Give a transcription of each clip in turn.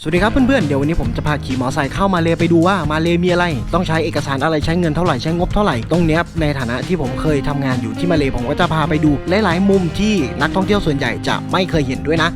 สวัสดีครับเพื่อนๆ เดี๋ยววันนี้ผมจะพาขี่มอไซค์เข้ามาเลไปดูว่ามาเลมีอะไร ต้องใช้เอกสารอะไรใช้เงินเท่าไหร่ใช้งบเท่าไหร่ตรงเนี้ยในฐานะที่ผมเคยทำงานอยู่ที่มาเลผมก็จะพาไปดูหลายๆมุมที่นักท่องเที่ยวส่วนใหญ่จะไม่เคยเห็นด้วยนะ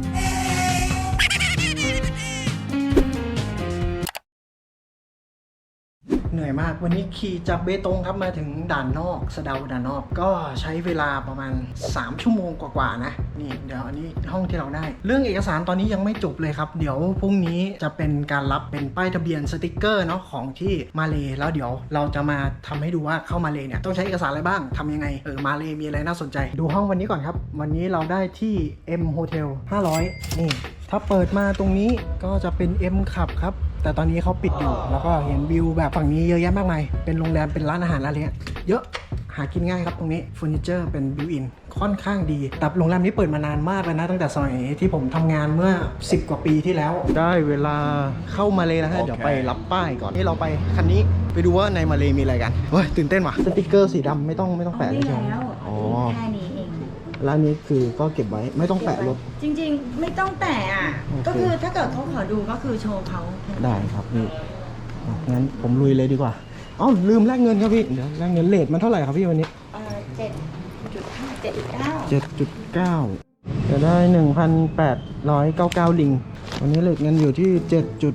อยมาก วันนี้ขี่จากเบตงครับมาถึงด่านนอกสะเดาด่านนอก ก็ใช้เวลาประมาณ 3 ชั่วโมงกว่าๆนะนี่เดี๋ยวอันนี้ห้องที่เราได้ เรื่องเอกสารตอนนี้ยังไม่จบเลยครับ เดี๋ยวพรุ่งนี้จะเป็นการรับเป็นป้ายทะเบียนสติกเกอร์เนาะของที่มาเลแล้วเดี๋ยวเราจะมาทำให้ดูว่าเข้ามาเลเนี่ยต้องใช้เอกสารอะไรบ้างทำยังไงเออมาเลมีอะไรน่าสนใจ ดูห้องวันนี้ก่อนครับ วันนี้เราได้ที่ M Hotel 500 นี่ถ้าเปิดมาตรงนี้ก็จะเป็น M ขับครับ แต่ตอนนี้เขาปิดอยู่ แล้วก็เห็นวิวแบบฝั่งนี้เยอะแยะมากมาย เป็นโรงแรม เป็นร้านอาหารอะไรเงี้ย เยอะหากินง่ายครับตรงนี้เฟอร์นิเจอร์เป็นบิวอินค่อนข้างดี แต่โรงแรมนี้เปิดมานานมากแล้วนะ ตั้งแต่สมัยที่ผมทำงานเมื่อ 10 กว่าปีที่แล้ว ได้เวลาเข้ามาเลยแล้วฮะโอเคเดี๋ยวไปรับป้ายก่อนนี่เราไปคันนี้ไปดูว่าในมาเลยมีอะไรกันเฮ้ยตื่นเต้นว่ะสติกเกอร์สีดำไม่ต้องไม่ต้องแปะเอาเลยได้ใช่ไหมแล้วอ๋อ แค่นี้ เองร้านนี้คือก็เก็บไว้ไม่ต้องแปะรถ จริง ๆ ไม่ต้องแต่อะ โอเค ก็คือถ้าเกิดเขาขอดูก็คือโชว์เขาได้ครับนี่อะงั้นผมลุยเลยดีกว่าเอ้าลืมแลกเงินครับพี่เดี๋ยวแลกเงินเลทมันเท่าไหร่ครับพี่วันนี้เอ่อเจ็ดจุดห้าเจ็ดเก้า7.9จะได้ 1,899 ลิง วันนี้เลทเงินอยู่ที่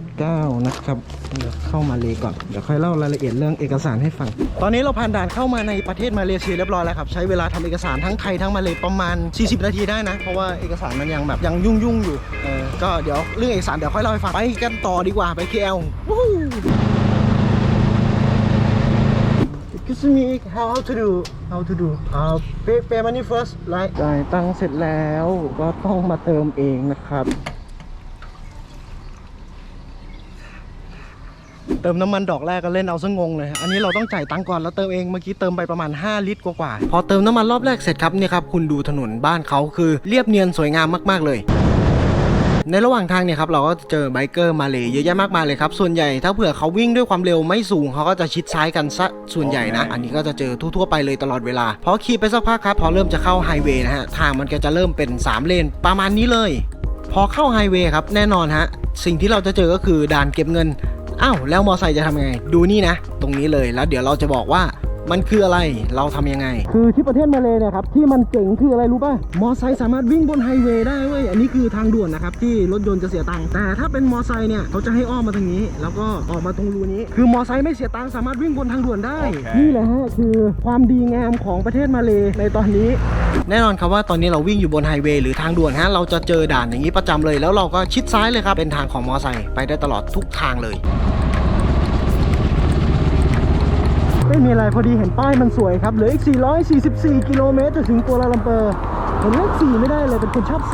7.9 นะครับ เดี๋ยวเข้ามาเลก่อน เดี๋ยวค่อยเล่ารายละเอียดเรื่องเอกสารให้ฟัง ตอนนี้เราผ่านด่านเข้ามาในประเทศมาเลเซียเรียบร้อยแล้วครับ ใช้เวลาทำเอกสารทั้งไทยทั้งมาเลประมาณ 40 นาทีได้นะ เพราะว่าเอกสารมันยังแบบยังยุ่งยุ่งอยู่ เออ ก็เดี๋ยวเรื่องเอกสารเดี๋ยวค่อยเล่าให้ฟัง ไปกันต่อดีกว่าไป KL วู้ Excuse me how to do how to do uh pay pay money first right จ่ายตังค์เสร็จแล้วก็ต้องมาเติมเองนะครับ เติมน้ำมันดอกแรกก็เล่นเอาซะงงเลย อันนี้เราต้องจ่ายตังค์ก่อนแล้วเติมเองเมื่อกี้เติมไปประมาณ 5 ลิตรกว่าๆพอเติมน้ำมันรอบแรกเสร็จครับเนี่ยครับคุณดูถนนบ้านเขาคือเรียบเนียนสวยงามมากๆเลยในระหว่างทางเนี่ยครับเราก็เจอไบเกอร์มาเลยเยอะแยะมากมายเลยครับ ส่วนใหญ่ถ้าเผื่อเขาวิ่งด้วยความเร็วไม่สูงเขาก็จะชิดซ้ายกันซะส่วนใหญ่นะ อันนี้ก็จะเจอทั่วๆไปเลยตลอดเวลาพอขี่ไปสักพักครับ พอเริ่มจะเข้าไฮเวย์นะฮะทางมันก็จะเริ่มเป็น 3 เลนประมาณนี้เลย พอเข้าไฮเวย์ครับแน่นอนฮะสิ่งที่เราจะเจอก็คือด่านเก็บเงิน อ้าวแล้วมอไซค์จะทำยังไง ดูนี่นะ ตรงนี้เลยแล้วเดี๋ยวเราจะบอกว่า มันคืออะไรเราทำยังไง คือที่ประเทศมาเลยเนี่ยครับที่มันเจ๋งคืออะไรรู้ป่ะมอไซค์สามารถวิ่งบนไฮเวย์ได้เว้ยอันนี้คือทางด่วนนะครับที่รถยนต์จะเสียตังค์แต่ถ้าเป็นมอไซค์เนี่ยเขาจะให้อ้อมมาทางนี้ แล้วก็ออกมาตรงรูนี้ คือมอไซค์ไม่เสียตังค์สามารถวิ่งบนทางด่วนได้โอเคนี่แหละฮะคือความดีงามของประเทศมาเลยในตอนนี้ แน่นอนครับว่าตอนนี้เราวิ่งอยู่บนไฮเวย์หรือทางด่วนฮะเราจะเจอด่านอย่างนี้ประจำเลย แล้วเราก็ชิดซ้ายเลยครับเป็นทางของมอไซค์ไปได้ตลอดทุกทางเลย ไม่มีอะไรพอดีเห็นป้ายมันสวยครับเหลืออีก 444 กิโลเมตรจะถึงกัวลาลัมเปอร์เห็นเลข4ไม่ได้เลยเป็นคนชอบ4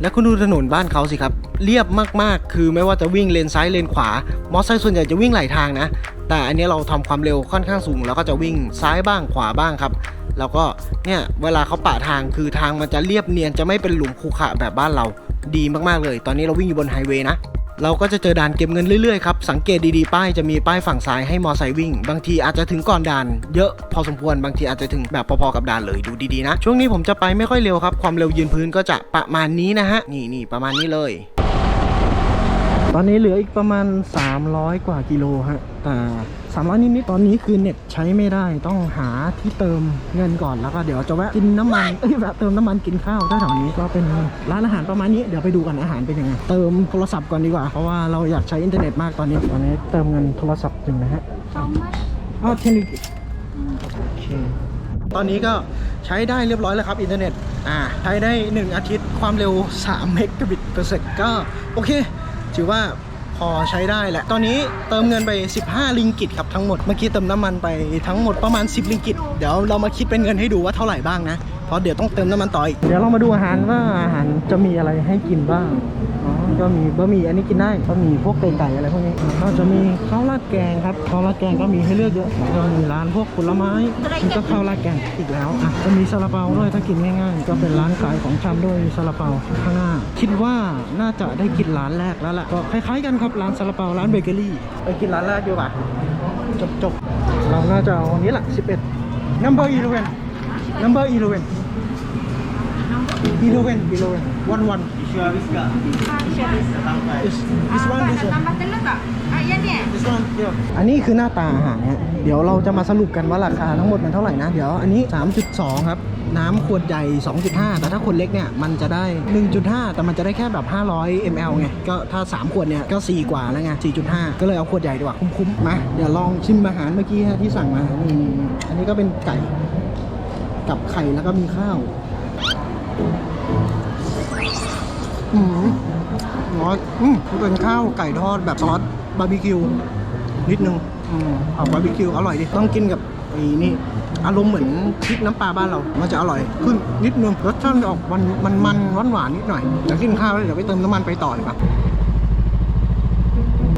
และคุณดูถนนบ้านเขาสิครับ เรียบมากๆ คือไม่ว่าจะวิ่งเลนซ้ายเลนขวา มอเตอร์ไซค์ส่วนใหญ่จะวิ่งไหลทางนะ แต่อันนี้เราทำความเร็วค่อนข้างสูง แล้วก็จะวิ่งซ้ายบ้างขวาบ้างครับแล้วก็เนี่ยเวลาเขาปะทางคือทางมันจะเรียบเนียนจะไม่เป็นหลุมขรุขระแบบบ้านเราดีมากๆเลย ตอนนี้เราวิ่งอยู่บนไฮเวย์นะ เราก็จะเจอด่านเก็บเงินเรื่อยๆครับสังเกตดีๆป้ายจะมีป้ายฝั่งซ้ายให้มอไซค์วิ่ง บางทีอาจจะถึงก่อนด่าน เยอะพอสมควรบางทีอาจจะถึงแบบพอๆกับด่านเลยดูดีๆนะ ช่วงนี้ผมจะไปไม่ค่อยเร็วครับ ความเร็วยืนพื้นก็จะประมาณนี้นะฮะนี่นี่ประมาณนี้เลย ตอนนี้เหลืออีกประมาณ 300 กว่ากิโลฮะแต่ 300นิดๆตอนนี้คือเน็ตใช้ไม่ได้ต้องหาที่เติมเงินก่อนแล้วก็เดี๋ยวจะแวะกินน้ำมันเอ้ยแวะเติมน้ำมันกินข้าวแถวๆนี้ก็เป็นร้านอาหารประมาณนี้เดี๋ยวไปดูกันอาหารเป็นยังไงเติมโทรศัพท์ก่อนดีกว่าเพราะว่าเราอยากใช้อินเทอร์เน็ตมากตอนนี้ตอนนี้เติมเงินโทรศัพท์ถึงนะฮะอ๋อเทนิโอเคตอนนี้ก็ใช้ได้เรียบร้อยแล้วครับอินเทอร์เน็ตอ่าใช้ได้ 1 อาทิตย์ความเร็ว3เมกะบิตต่อเซกก็โอเคถือว่า พอใช้ได้แหละ ตอนนี้เติมเงินไป 15 ลิงกิตครับทั้งหมด เมื่อกี้เติมน้ำมันไปทั้งหมดประมาณ 10 ลิงกิต เดี๋ยวเรามาคิดเป็นเงินให้ดูว่าเท่าไหร่บ้างนะ เพราะเดี๋ยวต้องเติมน้ำมันต่ออีก เดี๋ยวเรามาดูอาหารว่าอาหารจะมีอะไรให้กินบ้าง อ๋อก็มีบะหมี่อันนี้กินได้บะหมี่พวกไก่ไก่อะไรพวกนี้ก็จะมีข้าวราดแกงครับข้าวราดแกงก็มีให้เลือกเยอะก็มีร้านพวกผลไม้แล้วก็ข้าวราดแกงอีกแล้วอะก็มีซาลาเปาด้วยถ้ากินง่ายๆ ก็เป็นร้านขายของชำด้วยซาลาเปาข้างหน้า คิดว่าน่าจะได้กินร้านแรกแล้วแหละก็คล้ายๆกันครับร้านซาลาเปาร้านเบเกอรี่ไปกินร้านแรกดีกว่าจบๆเราน่าจะเอาอันนี้แหละ11 number 11 number 11น้องก็11 11 one one Isu habis kak? Sampai. this this one this one tambah telur tak? Ah, ya ni. this one yeah อันนี้คือหน้าตาอาหารฮะเดี๋ยวเราจะมาสรุปกันว่าราคาทั้งหมดมันเท่าไหร่นะ เดี๋ยวอันนี้ 3.2 ครับ น้ำขวดใหญ่ 2.5 แต่ถ้าขวดเล็กเนี่ยมันจะได้ 1.5 แต่มันจะได้แค่แบบ 500 ml ไง ก็ถ้า 3 ขวดเนี่ยก็ 4 กว่าแล้วไง 4.5 ก็เลยเอาขวดใหญ่ดีกว่าคุ้มๆ มา เดี๋ยวลองชิมอาหารเมื่อกี้ฮะที่สั่งมานี่อันนี้ก็เป็นไก่กับไข่แล้วก็มีข้าว อืมร้อนอืมเป็นข้าวไก่ทอดแบบซอสบาร์บีคิวนิดนึงอืมเอาบาร์บีคิวอร่อยดิ ต้องกินกับไอ้นี่ อารมณ์เหมือนพริกน้ำปลาบ้านเรา มันจะอร่อย ขึ้นนิดนึง รสชาติออกมันมันมันหวานหวานนิดหน่อยเดี๋ยวกินข้าวแล้วเดี๋ยวไปเติมน้ำมันไปต่อดีกว่า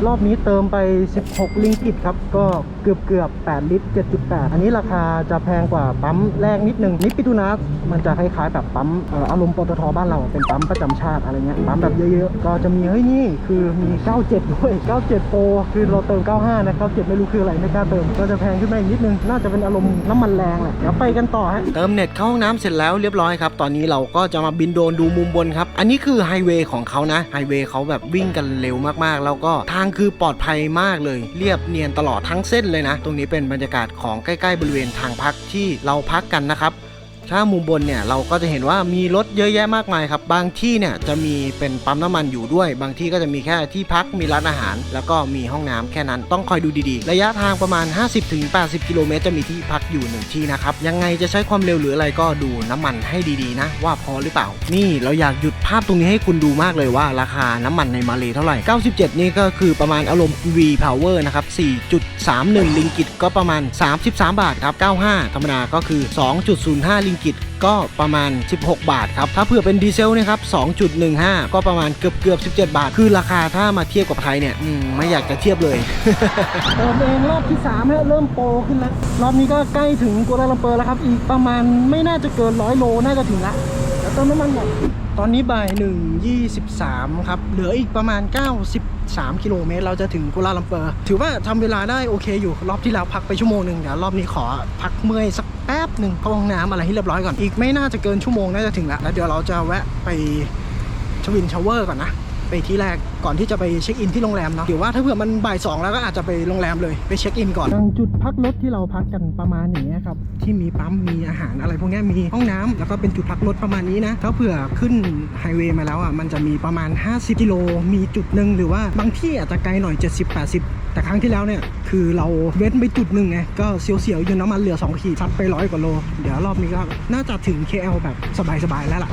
รอบนี้เติมไป 16 ลิงกิตครับ ก็เกือบเกือบ8ลิตร 7.8 อันนี้ราคาจะแพงกว่าปั๊มแรกนิดนึงนิปิตูนัสมันจะคล้ายๆแบบปั๊มอารมณ์ปตทบ้านเราเป็นปั๊มประจำชาติอะไรเงี้ยปั๊มแบบเยอะๆ ก็จะมีเฮ้ยนี่คือมี 97 ด้วย 97 โปรคือเราเติม 95 นะ 97 ไม่รู้คืออะไรไม่กล้าเติม ก็จะแพงขึ้นมาอีกนิดนึง น่าจะเป็นอารมณ์น้ำมันแรงแหละเดี๋ยวไปกันต่อฮะ เติมเน็ตเข้าห้องน้ำเสร็จแล้วเรียบร้อยครับ ตอนนี้เราก็จะมาบินโดรนดูมุมบนครับ อันนี้คือไฮเวย์ของเขานะ ไฮเวย์เขาแบบวิ่งกันเร็วมากๆ แล้วก็ทางคือปลอดภัยมากเลย เรียบเนียนตลอดทั้งเส้นเลยนะ ตรงนี้เป็นบรรยากาศของใกล้ ๆ บริเวณทางพักที่เราพักกันนะครับ ถ้ามุมบนเนี่ยเราก็จะเห็นว่ามีรถเยอะแยะมากมายครับ บางที่เนี่ยจะมีเป็นปั๊มน้ำมันอยู่ด้วย บางที่ก็จะมีแค่ที่พัก มีร้านอาหาร แล้วก็มีห้องน้ำแค่นั้น ต้องคอยดูดีๆ ระยะทางประมาณ 50-80 กิโลเมตรจะมีที่พักอยู่หนึ่งที่นะครับ ยังไงจะใช้ความเร็วหรืออะไรก็ดูน้ำมันให้ดีๆนะ ว่าพอหรือเปล่า นี่เราอยากหยุดภาพตรงนี้ให้คุณดูมากเลยว่าราคาน้ำมันในมาเลเท่าไหร่ 97 นี่ก็คือประมาณอารมณ์ V Power นะครับ 4.31 ลิงกิตก็ประมาณ 33 บาทครับ 95 ธรรมดาก็คือ 2.05 ลิงกิตก็ประมาณ 16 บาทครับ ถ้าเผื่อเป็นดีเซลเนะครับ 2.15 ก็ประมาณเกือบเกือบ17 บาท คือราคาถ้ามาเทียบกับไทยเนี่ยมไม่อยากจะเทียบเลยเติมเองรอบที่3แล้วเริ่มโปรขึ้นแล้ว รอบนี้ก็ใกล้ถึงกัวลาลัมเปอร์แล้วครับ อีกประมาณไม่น่าจะเกินร้อยโลน่าจะถึงละ ติมน้ำมันหมด ตอนนี้บ่าย1 23ครับ เหลืออีกประมาณ 93 กิโลเมตร เราจะถึงกุลาลัมเปอร์ ถือว่าทำเวลาได้โอเคอยู่ รอบที่แล้วพักไปชั่วโมงหนึ่งเดี๋ยวรอบนี้ขอพักเมื่อยสักแป๊บหนึ่งเข้าห้องน้ำอะไรให้เรียบร้อยก่อน อีกไม่น่าจะเกินชั่วโมงน่าจะถึงแล้วแล้วเดี๋ยวเราจะแวะไปชวินชาวเวอร์ก่อนนะ ไปที่แรกก่อนที่จะไปเช็คอินที่โรงแรมเนาะเดี๋ยวว่าถ้าเผื่อมันบ่ายสองแล้วก็อาจจะไปโรงแรมเลยไปเช็คอินก่อนยังจุดพักรถที่เราพักกันประมาณอย่างเงี้ยครับที่มีปั๊มมีอาหารอะไรพวกเนี้ยมีห้องน้ำแล้วก็เป็นจุดพักรถประมาณนี้นะถ้าเผื่อขึ้นไฮเวย์มาแล้วอะมันจะมีประมาณ 50 กิโลมีจุดหนึ่งหรือว่าบางที่อาจจะไกลหน่อย 70-80 แต่ครั้งที่แล้วเนี่ยคือเราเว้นไปจุดหนึ่งไงก็เสียวๆอยู่น้ำมันเหลือ2ขีดซัดไปร้อยกว่าโล เดี๋ยวรอบนี้ก็น่าจะถึง KL แบบสบายๆแล้วล่ะ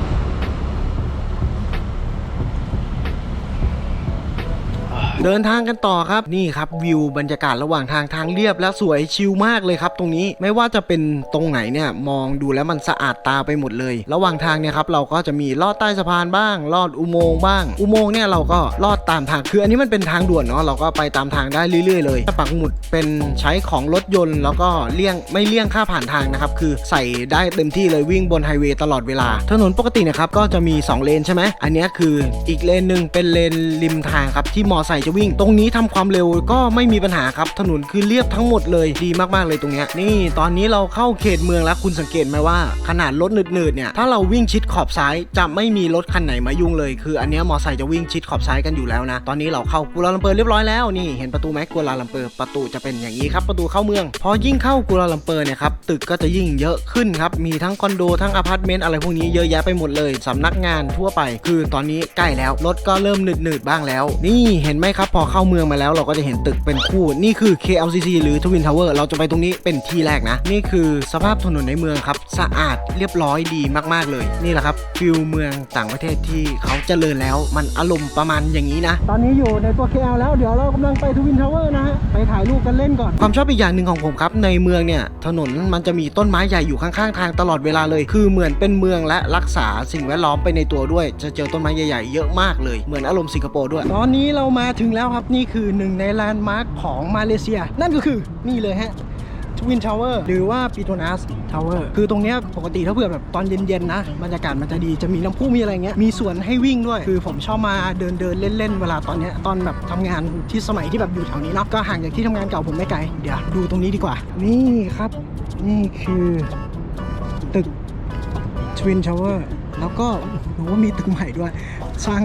เดินทางกันต่อครับนี่ครับวิวบรรยากาศระหว่างทางทางเรียบและสวยชิลมากเลยครับ ตรงนี้ไม่ว่าจะเป็นตรงไหนเนี่ยมองดูแล้วมันสะอาดตาไปหมดเลย ระหว่างทางเนี่ยครับเราก็จะมีลอดใต้สะพานบ้าง ลอดอุโมงค์บ้าง อุโมงค์เนี่ยเราก็ลอดตามทางคืออันนี้มันเป็นทางด่วนเนาะเราก็ไปตามทางได้เรื่อยๆเลยปักหมุดเป็นใช้ของรถยนต์ แล้วก็เลี่ยงไม่เลี่ยงค่าผ่านทางนะครับคือใส่ได้เต็มที่เลยวิ่งบนไฮเวย์ตลอดเวลา ถนนปกติเนะครับก็จะมี 2 เลนใช่ไหมอันนี้คืออีกเลนหนึ่งเป็นเลนริมทางครับที่มอไซค์จะวิ่ง ตรงนี้ทำความเร็วก็ไม่มีปัญหาครับถนนคือเรียบทั้งหมดเลยดีมากๆเลยตรงเนี้ยนี่ตอนนี้เราเข้าเขตเมืองแล้วคุณสังเกตไหมว่า ขนาดรถหนืดๆเนี่ยถ้าเราวิ่งชิดขอบซ้ายจะไม่มีรถคันไหนมายุ่งเลย คืออันเนี้ยมอไซค์จะวิ่งชิดขอบซ้ายกันอยู่แล้วนะ ตอนนี้เราเข้ากัวลาลัมเปอร์เรียบร้อยแล้วนี่เห็นประตูไหมกัวลาลัมเปอร์ประตูจะเป็นอย่างนี้ครับประตูเข้าเมือง พอยิ่งเข้ากัวลาลัมเปอร์เนี่ยครับตึกก็จะยิ่งเยอะขึ้นครับมีทั้งคอนโดทั้งอพาร์ตเมนต์อะไรพวกนี้เยอะแยะไปหมดเลยสำนักงานทั่วไป คือตอนนี้ใกล้แล้วรถก็เริ่มหนืดๆบ้างแล้ว นี่เห็นไหมครับพอเข้าเมืองมาแล้วเราก็จะเห็นตึกเป็นคู่ นี่คือ KLCC หรือ Twin Tower เราจะไปตรงนี้เป็นที่แรกนะ นี่คือสภาพถนนในเมืองครับสะอาดเรียบร้อยดีมากๆเลย นี่แหละครับฟิลเมืองต่างประเทศที่เขาเจริญแล้วมันอารมณ์ประมาณอย่างนี้นะ ตอนนี้อยู่ในตัว KL แล้วเดี๋ยวเรากำลังไป Twin Tower นะฮะไปถ่ายรูปกันเล่นก่อน ความชอบอีกอย่างหนึ่งของผมครับ ในเมืองเนี่ย ถนนมันจะมีต้นไม้ใหญ่อยู่ข้างๆ ทางตลอดเวลาเลย คือเหมือนเป็นเมืองและรักษาสิ่งแวดล้อมไปในตัวด้วย จะเจอต้นไม้ใหญ่ๆเยอะมากเลยเหมือนอารมณ์สิงคโปร์ด้วย ตอนนี้เรามาถึงแล้วครับนี่คือหนึ่งในแลนด์มาร์คของมาเลเซีย นั่นก็คือนี่เลยฮะทวินทาวเวอร์หรือว่าปีโตนัสทาวเวอร์คือตรงนี้ปกติถ้าเผื่อแบบตอนเย็น ๆ นะบรรยากาศมันจะดีจะมีน้ำพุมีอะไรเงี้ยมีสวนให้วิ่งด้วย คือผมชอบมาเดินเดินๆเล่น ๆ เวลาตอนเนี้ยตอนแบบทำงานที่สมัยที่แบบอยู่แถวนี้เนาะก็ห่างจากที่ทำงานเก่าผมไม่ไกล เดี๋ยวดูตรงนี้ดีกว่า นี่ครับ นี่คือตึกทวินทาวเวอร์ แล้วก็รู้ว่ามีตึกใหม่ด้วย สร้าง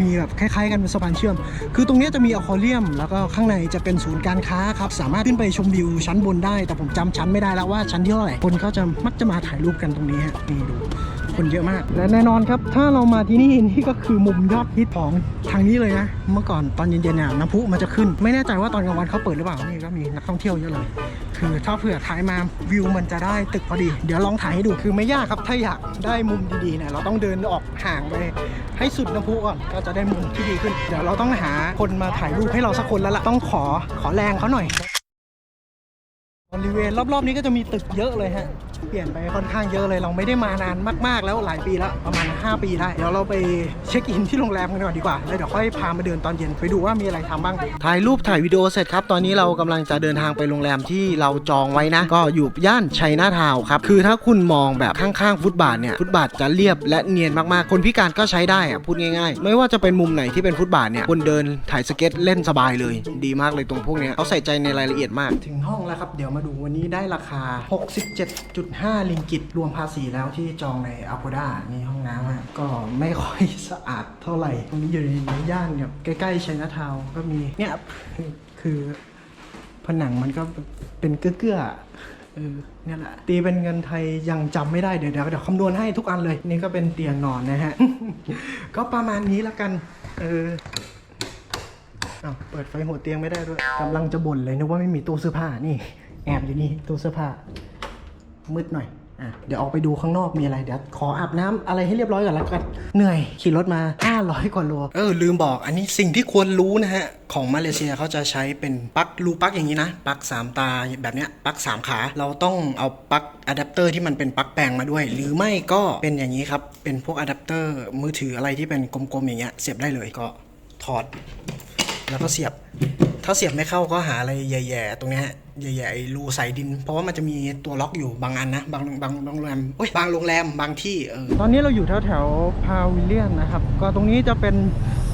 มีแบบคล้ายๆ กันเป็นสะพานเชื่อม คือตรงนี้จะมีอควาเรียม แล้วก็ข้างในจะเป็นศูนย์การค้าครับสามารถขึ้นไปชมวิวชั้นบนได้ แต่ผมจำชั้นไม่ได้แล้วว่าชั้นที่เท่าไหร่คนก็จะมักจะมาถ่ายรูปกันตรงนี้ฮะนี่ดู คนเยอะมาก และแน่นอนครับ ถ้าเรามาที่นี่นี่ก็คือมุมยอดฮิตของทางนี้เลยนะ เมื่อก่อนตอนเย็นๆเนี่ยน้ำพุมันจะขึ้น ไม่แน่ใจว่าตอนกลางวันเขาเปิดหรือเปล่า นี่ก็มีนักท่องเที่ยวเยอะเลย คือถ้าเผื่อถ่ายมาวิวมันจะได้ตึกพอดี เดี๋ยวลองถ่ายให้ดู คือไม่ยากครับ ถ้าอยากได้มุมดีๆเนี่ยเราต้องเดินออกห่างไปให้สุดน้ำพุก่อน ก็จะได้มุมที่ดีขึ้น เดี๋ยวเราต้องหาคนมาถ่ายรูปให้เราสักคนแล้วล่ะ ต้องขอขอแรงเขาหน่อยบริเวณรอบๆนี้ก็จะมีตึกเยอะเลยฮะ เปลี่ยนไปค่อนข้างเยอะเลย เราไม่ได้มานานมาก ๆ แล้วหลายปีแล้วประมาณ 5 ปีได้เดี๋ยวเราไปเช็คอินที่โรงแรมกันก่อนดีกว่าแล้วเดี๋ยวค่อยพามาเดินตอนเย็นไปดูว่ามีอะไรทำบ้างถ่ายรูปถ่ายวิดีโอเสร็จครับตอนนี้เรากำลังจะเดินทางไปโรงแรมที่เราจองไว้นะ ก็อยู่ย่านชัยนาทาวน์ครับคือถ้าคุณมองแบบข้างๆฟุตบาทเนี่ยฟุตบาทจะเรียบและเนียนมากๆ คนพิการก็ใช้ได้อะพูดง่ายๆ ไม่ว่าจะเป็นมุมไหนที่เป็นฟุตบาทเนี่ยคนเดินถ่ายสเก็ตเล่นสบายเลย ดีมากเลยตรงพวกเนี้ยเขาใส่ใจในรายละเอียดมาก ถึงห้องแล้วครับเดี๋ยวมาดูวันนี้ได้ราคา67.5ลิงกิตรวมภาษีแล้วที่จองใน a p o d a นี่ห้องน้ำอะก็ไม่ค่อยสะอาดเท่าไหร่ตรงนี้อยู่ในย่านแบบใกล้ๆชัยนาทาวก็มีเนี่ยคือผนังมันก็เป็นเกื้อๆเออเนี่ยแหละตีเป็นเงินไทยยังจำไม่ได้เดี๋ยวเดี๋ยวเดี๋ยวคำนวณให้ทุกอันเลย นี่ก็เป็นเตียงนอนนะฮะ ก็ประมาณนี้แล้วกัน เอออ้าเปิดไฟหัวเตียงไม่ได้ด้วยกำลังจะบ่นเลยนึกว่าไม่มีตู้เสื้อผ้านี่ แอบอยู่นี่ตู้เสื้อผ้า มืดหน่อยอะเดี๋ยวออกไปดูข้างนอกมีอะไรเดี๋ยวขออาบน้ำอะไรให้เรียบร้อยก่อนแล้วกันเหนื่อยขี่รถมา 500 กว่าโลเออลืมบอกอันนี้สิ่งที่ควรรู้นะฮะ ของมาเลเซียเขาจะใช้เป็นปลั๊กรูปลั๊กอย่างนี้นะปลั๊กสามตาแบบเนี้ยปลั๊กสามขา เราต้องเอาปลั๊กอะแดปเตอร์ที่มันเป็นปลั๊กแปลงมาด้วย หรือไม่ก็เป็นอย่างนี้ครับเป็นพวกอะแดปเตอร์มือถืออะไรที่เป็นกลมๆอย่างเงี้ยเสียบได้เลยก็ถอด แล้วก็เสียบ ถ้าเสียบไม่เข้าก็หาอะไรแย่ๆตรงนี้ฮะแย่ๆรูใส่ดิน เพราะว่ามันจะมีตัวล็อกอยู่บางอันนะบางบางบางโรงแรมโอ้ยบางโรงแรมบางที่เออตอนนี้เราอยู่แถวแถวพาวิลเลียนนะครับ ก็ตรงนี้จะเป็น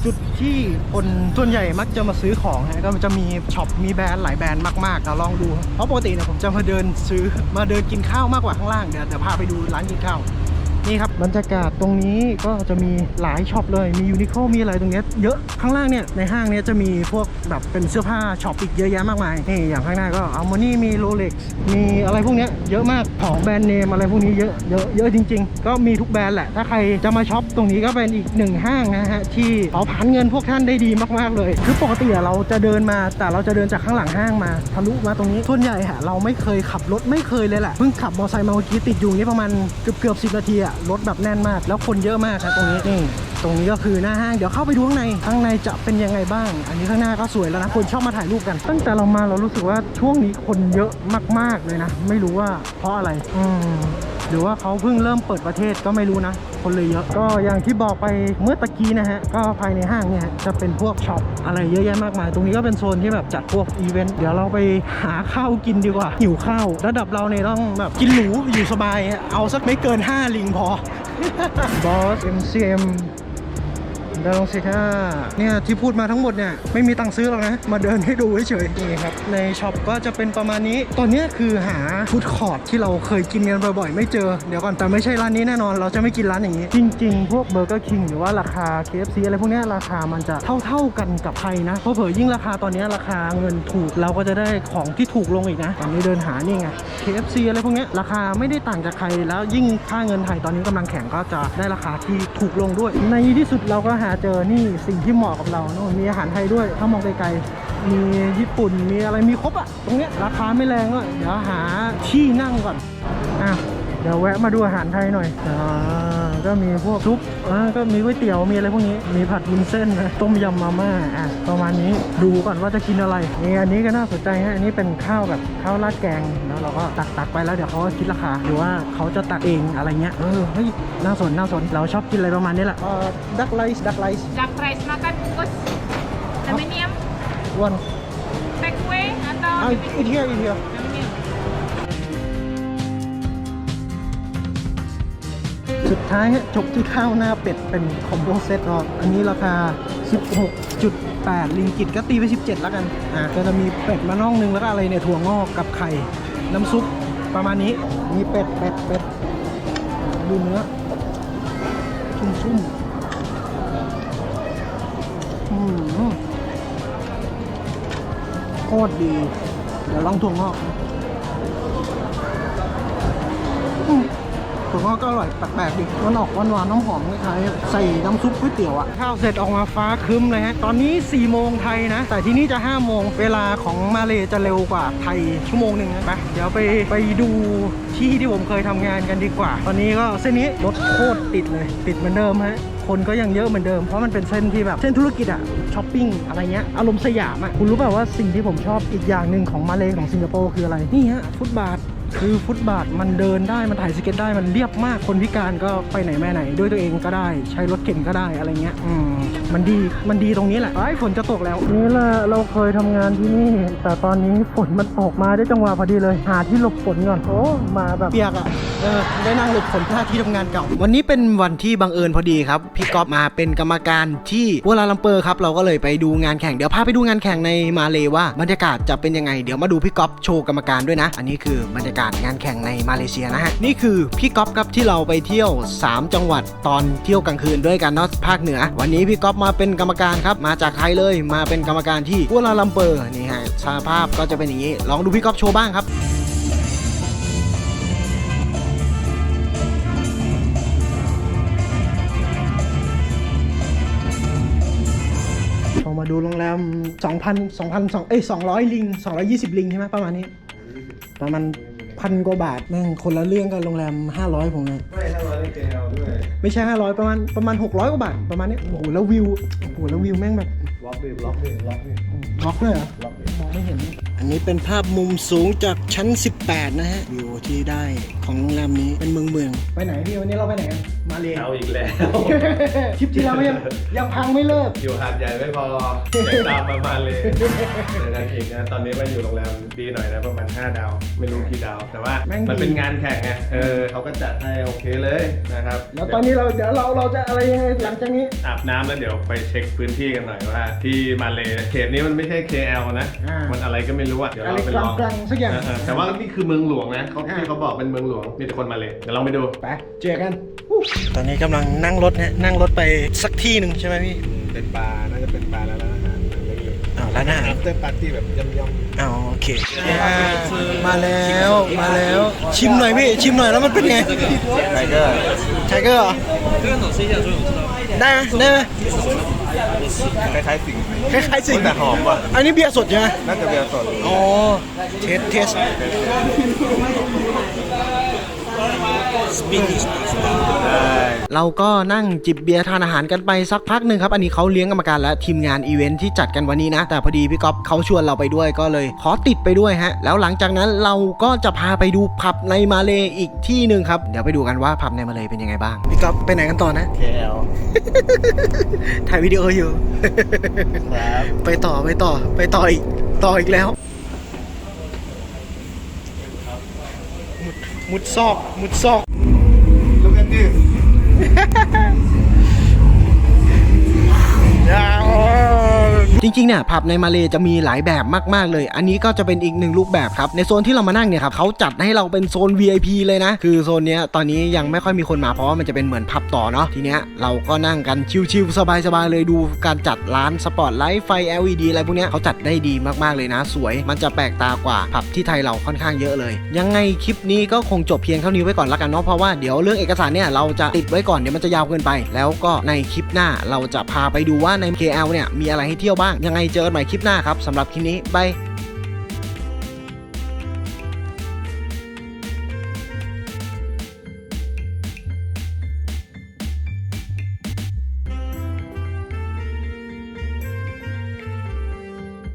จุดที่คนส่วนใหญ่มักจะมาซื้อของฮะก็จะมีช็อปมีแบรนด์หลายแบรนด์มากๆเราลองดูเพราะปกติเนี่ยผมจะมาเดินซื้อมาเดินกินข้าวมากกว่าข้างล่างเดี๋ยวเดี๋ยวพาไปดูร้านกินข้าว นี่ครับบรรยากาศตรงนี้ก็จะมีหลายช็อปเลยมียูนิโคลมีอะไรตรงนี้เยอะข้างล่างเนี่ยในห้างเนี้ยจะมีพวกแบบเป็นเสื้อผ้าช็อปอีกเยอะแยะมากมายนี่อย่างข้างหน้าก็อัลม n นี่มีโรเล็กซ์มีอะไรพวกนี้เยอะมากของแบรนด์เนมอะไรพวกนี้เยอะเยอะเยอะจริง ๆ ก็มีทุกแบรนด์แหละถ้าใครจะมาช็อปตรงนี้ก็เป็นอีกหนึ่งห้างนะฮะที่เผาผันเงินพวกท่านได้ดีมากๆเลย คือปกติอะเราจะเดินมาแต่เราจะเดินจากข้างหลังห้างมาทะลุมาตรงนี้ส่วนใหญ่อะเราไม่เคยขับรถไม่เคยเลยแหละเพิ่งขับมอเตอร์ไซค์มาเมื่อกี้ติดอยู่นี่ประมาณเกือบเกือบสินาทีอะรถแบบแน่นมาก แล้วคนเยอะมากครับตรงนี้นี่ตรงนี้ก็คือหน้าห้างเดี๋ยวเข้าไปดูข้างในข้างในจะเป็นยังไงบ้าง อันนี้ข้างหน้าก็สวยแล้วนะคนชอบมาถ่ายรูปกัน ตั้งแต่เรามาเรารู้สึกว่าช่วงนี้คนเยอะมาก ๆเลยนะ ไม่รู้ว่าเพราะอะไรอืม หรือว่าเขาเพิ่งเริ่มเปิดประเทศก็ไม่รู้นะ คนเลยเยอะ ก็อย่างที่บอกไปเมื่อตะกี้นะฮะ ก็ภายในห้างเนี่ยฮะจะเป็นพวกช็อปอะไรเยอะแยะมากมาย ตรงนี้ก็เป็นโซนที่แบบจัดพวกอีเวนต์ เดี๋ยวเราไปหาข้าวกินดีกว่า หิวข้าว ระดับเราเนี่ยต้องแบบกินหรูอยู่สบาย เอาสักไม่เกิน 5 ลิงพอ บอส MCM ดาวสิท่าเนี่ยที่พูดมาทั้งหมดเนี่ยไม่มีตังค์ซื้อหรอกนะ มาเดินให้ดูเฉยๆนี่ครับ ในช็อปก็จะเป็นประมาณนี้ ตอนนี้คือหาฟู้ดคอร์ทที่เราเคยกินกันบ่อยๆ ไม่เจอ เดี๋ยวก่อนแต่ไม่ใช่ร้านนี้แน่นอน เราจะไม่กินร้านอย่างนี้ จริงๆ พวกเบอร์เกอร์คิงหรือว่าราคา KFC อะไรพวกนี้ราคามันจะเท่าๆกันกับไทยนะ เพราะเผยยิ่งราคาตอนนี้ราคาเงินถูกเราก็จะได้ของที่ถูกลงอีกนะตอนนี้เดินหานี่ไง KFC อะไรพวกนี้ราคาไม่ได้ต่างจากใครแล้วยิ่งค่าเงินไทยตอนนี้กำลังแข่งก็จะได้ราคาที่ถูกลงด้วย ในที่สุดเราก็หาเจอนี่สิ่งที่เหมาะกับเราเนอะมีอาหารไทยด้วย ถ้ามองไกลๆมีญี่ปุ่นมีอะไรมีครบอะตรงเนี้ยราคาไม่แรงก็เดี๋ยวหาที่นั่งก่อนอะเดี๋ยวแวะมาดูอาหารไทยหน่อยอ่า ก็มีพวกซุปอ่าก็มีก๋วยเตี๋ยวมีอะไรพวกนี้มีผัดวุ้นเส้นนะต้มยำมาม่าอะประมาณนี้ดูก่อนว่าจะกินอะไรนี่อันนี้ก็น่าสนใจฮะอันนี้เป็นข้าวแบบข้าวราดแกงแล้วเราก็ตักตักๆไปแล้วเดี๋ยวเขาก็คิดราคาหรือว่าเขาจะตักเองอะไรเงี้ยเออเฮ้ยน่าสนน่าสนเราชอบกินอะไรประมาณนี้แหละดักไลซ์ดักไลซ์ Duck rice makan bungkus aluminium, one take away atau ah, dibikin it here it here สุดท้ายจบที่ข้าวหน้าเป็ดเป็นคอมโบเซตก็อันนี้ราคา 16.8ลิงกิตก็ตีไป 17 แล้วกันอะก็จะมีเป็ดมาน่องนึงแล้วก็อะไรเนี่ยถั่วงอกกับไข่ น้ำซุปประมาณนี้มีเป็ดเป็ดเป็ดดูเนื้อชุ่มๆอืมโคตรดี เดี๋ยวลองถั่วงอก อืมถั่วงอกก็อร่อยแปลกๆดิมันออกหวานๆน้ำหอมคล้ายๆใส่น้ำซุปก๋วยเตี๋ยวอะข้าวเสร็จออกมาฟ้าครึ้มเลยฮะ ตอนนี้4ี่โมงไทยนะ แต่ที่นี่จะ5้าโมง เวลาของมาเลจะเร็วกว่าไทยชั่วโมงหนึ่งนะไปเดี๋ยวไปไปดูที่ที่ผมเคยทำงานกันดีกว่า ตอนนี้ก็เส้นนี้รถโคตรติดเลย ติดเหมือนเดิมฮะคนก็ยังเยอะเหมือนเดิม เพราะมันเป็นเส้นที่แบบเส้นธุรกิจอะช้อปปิ้งอะไรเงี้ย อารมณ์สยามอะคุณรู้เปล่าว่าสิ่งที่ผมชอบอีกอย่างหนึ่งของมาเลของสิงคโปร์คืออะไร นี่ฮะฟุตบาท คือฟุตบาทมันเดินได้มันถ่ายสเก็ตได้มันเรียบมากคนพิการก็ไปไหนแม่ไหน ด้วยตัวเองก็ได้ ใช้รถเข็นก็ได้อะไรเงี้ยอืมมันดีมันดีตรงนี้แหละไอ้ยฝนจะตกแล้วนี่แหละเราเคยทำงานที่นี่ แต่ตอนนี้ฝนมันตกมาได้จังหวะพอดีเลย หาที่หลบฝนก่อนโอ้มาแบบเปียกอะเออได้นั่งหลบฝนท่าที่ทำงานเก่า วันนี้เป็นวันที่บังเอิญพอดีครับพี่ก๊อฟมาเป็นกรรมการที่กัวลาลัมเปอร์ครับเราก็เลยไปดูงานแข่งเดี๋ยวพาไปดูงานแข่งในมาเลว่าบรรยากาศจะเป็นยังไงเดี๋ยวมาดูพี่ก๊อฟโชว์กรรมการด้วยนะ อันนี้คือบรรยากาศงานแข่งในมาเลเซียนะฮะนี่คือพี่ก๊อฟครับที่เราไปเที่ยว 3 จังหวัดตอนเที่ยวกลางคืนด้วยกันเนาะภาคเหนือ วันนี้พี่ก๊อฟมาเป็นกรรมการครับมาจากไทยเลยมาเป็นกรรมการที่กัวลาลัมเปอร์นี่ฮะสภาพก็จะเป็นอย่างนี้ ลองดูพี่ก๊อฟโชว์บ้างครับพอมาดูโรงแรม2,000 2,000 2เอ้ย200 ลิง 220 ลิงใช่ไหมประมาณนี้ ประมาณ พันกว่าบาทแม่งคนละเรื่องกับโรงแรม 500 ผมเลยไม่ถ้าเราได้เจลด้วยไม่ใช่ 500 ประมาณประมาณ 600 กว่าบาท ประมาณนี้โอ้โหแล้ววิวโอ้โหแล้ววิวแม่งแบบล็อกดิล็อกดิล็อกดิล็อกเลยเหรอ ล็อกดิม องไม่เห็น อันนี้เป็นภาพมุมสูงจากชั้น 18 นะฮะวิวที่ได้ของโรงแรมนี้เป็นเมืองเมือง ไปไหนพี่วันนี้เราไปไหนกันมาเลยเอาอีกแล้ว คลิปที่แล้วยังยังพังไม่เลิก อยู่หาดใหญ่ไม่พออยากตามมามาเลยเจอกันอีกนะ ตอนนี้มาอยู่โรงแรมดีหน่อยนะประมาณ 5 ดาว ไม่รู้กี่ดาว แต่ว่าแม่งดีมันเป็นงานแข่งไง เออเขาก็จัดให้โอเคเลยนะครับ แล้วตอนนี้เราเดี๋ยวเราเราจะอะไรยังไงหลังจากนี้ อาบน้ำแล้วเดี๋ยวไปเช็คพื้นที่กันหน่อยว่า ที่มาเลเขตนี้มันไม่ใช่ KL นะอ่ามัมันอะไรก็ไม่รู้อะเดี๋ยวอะไรเราไปลองกลางๆสักอย่าง เออแต่ว่านี่คือเมืองหลวงนะเขาอ่าที่เขาบอกเป็นเมืองหลวงมีแต่คนมาเลยเดี๋ยวลองไปดู ไปเจอกัน ตอนนี้กำลังนั่งรถฮะนั่งรถไปสักที่หนึ่งใช่ไหมพี่เป็นบาร์น่าจะเป็นบาร์แล้วร้านอาหารเล็กอ้าวร้านอาหารๆ after party แบบย่อมๆอ้าวโอเคมาแล้วมาแล้ว ชิมหน่อยพี่ชิมหน่อยแล้วมันเป็นไงไทเกอร์ไทเกอร์เหรอได้ไหมได้ไหม คล้ายๆสิ่งคล้ายๆสิแต่หอมว่ะอันนี้เบียร์สดใช่ไหมน่าจะเบียร์สดอ๋อเทสเทส เราก็นั่งจิบเบียร์ทานอาหารกันไปสักพักหนึ่งครับ อันนี้เขาเลี้ยงกรรมการและทีมงานอีเวนท์ที่จัดกันวันนี้นะ แต่พอดีพี่ก๊อฟเขาชวนเราไปด้วยก็เลย ขอติดไปด้วยฮะ แล้วหลังจากนั้นเราก็จะพาไปดูผับในมาเลอีกที่หนึ่งครับ เดี๋ยวไปดูกันว่าผับในมาเลเป็นยังไงบ้าง พี่ก๊อฟไปไหนกันต่อนะ KL ถ่ายวิดีโออยู่ ครับ ไปต่อไปต่อไปต่ออีกต่ออีกแล้ว มุดมุดซอกมุดซอก Look at this จริงๆเนี่ยผับในมาเลจะมีหลายแบบมากๆเลย อันนี้ก็จะเป็นอีกหนึ่งรูปแบบครับในโซนที่เรามานั่งเนี่ยครับเขาจัดให้เราเป็นโซน VIP เลยนะ คือโซนเนี้ยตอนนี้ยังไม่ค่อยมีคนมาเพราะว่ามันจะเป็นเหมือนผับต่อเนาะทีเนี้ยเราก็นั่งกันชิลๆสบายๆเลยดูการจัดร้านสปอตไลท์ไฟ LED อะไรพวกเนี้ยเขาจัดได้ดีมากๆเลยนะ สวยมันจะแปลกตากว่าผับที่ไทยเราค่อนข้างเยอะเลย ยังไงคลิปนี้ก็คงจบเพียงเท่านี้ไว้ก่อนละกันเนาะเพราะว่าเดี๋ยวเรื่องเอกสารเนี่ยเราจะติดไว้ก่อนเดี๋ยวมันจะยาวเกินไป แล้วก็ในคลิปหน้า เราจะพาไปดูว่าใน KL เนี่ยมีอะไรให้เที่ยวบ้างยังไงเจอกันใหม่คลิปหน้าครับสำหรับคลิปนี้บาย